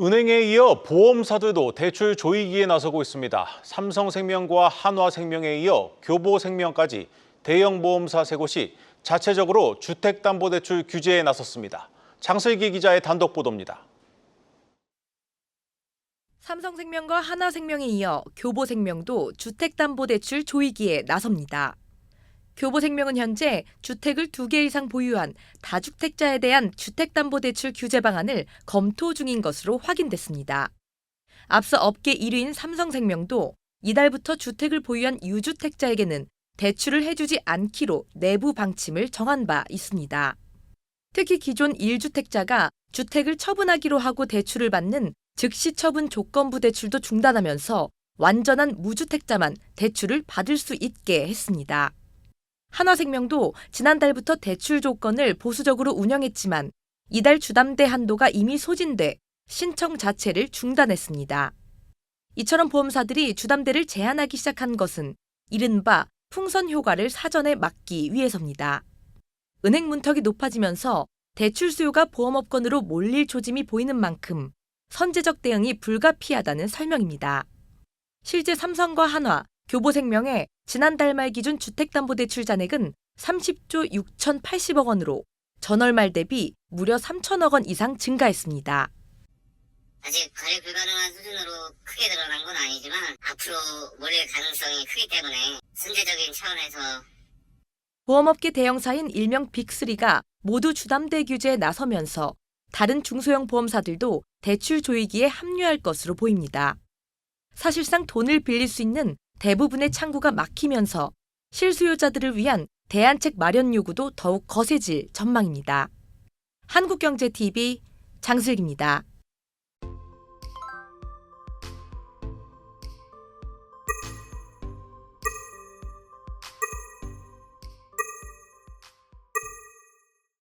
은행에 이어 보험사들도 대출 조이기에 나서고 있습니다. 삼성생명과 한화생명에 이어 교보생명까지 대형 보험사 세 곳이 자체적으로 주택담보대출 규제에 나섰습니다. 장슬기 기자의 단독 보도입니다. 삼성생명과 하나생명에 이어 교보생명도 주택담보대출 조이기에 나섭니다. 교보생명은 현재 주택을 두 개 이상 보유한 다주택자에 대한 주택담보대출 규제 방안을 검토 중인 것으로 확인됐습니다. 앞서 업계 1위인 삼성생명도 이달부터 주택을 보유한 유주택자에게는 대출을 해주지 않기로 내부 방침을 정한 바 있습니다. 특히 기존 1주택자가 주택을 처분하기로 하고 대출을 받는 즉시 처분 조건부 대출도 중단하면서 완전한 무주택자만 대출을 받을 수 있게 했습니다. 한화생명도 지난달부터 대출 조건을 보수적으로 운영했지만 이달 주담대 한도가 이미 소진돼 신청 자체를 중단했습니다. 이처럼 보험사들이 주담대를 제한하기 시작한 것은 이른바 풍선 효과를 사전에 막기 위해서입니다. 은행 문턱이 높아지면서 대출 수요가 보험업건으로 몰릴 조짐이 보이는 만큼 선제적 대응이 불가피하다는 설명입니다. 실제 삼성과 한화, 교보생명의 지난달 말 기준 주택담보대출 잔액은 30조 6,080억 원으로 전월 말 대비 무려 3천억 원 이상 증가했습니다. 아직 거래 불가능한 수준으로 크게 드러난 건 아니지만 앞으로 몰릴 가능성이 크기 때문에 선제적인 차원에서 보험업계 대형사인 일명 빅3가 모두 주담대 규제에 나서면서 다른 중소형 보험사들도 대출 조이기에 합류할 것으로 보입니다. 사실상 돈을 빌릴 수 있는 대부분의 창구가 막히면서 실수요자들을 위한 대안책 마련 요구도 더욱 거세질 전망입니다. 한국경제TV 장슬기입니다.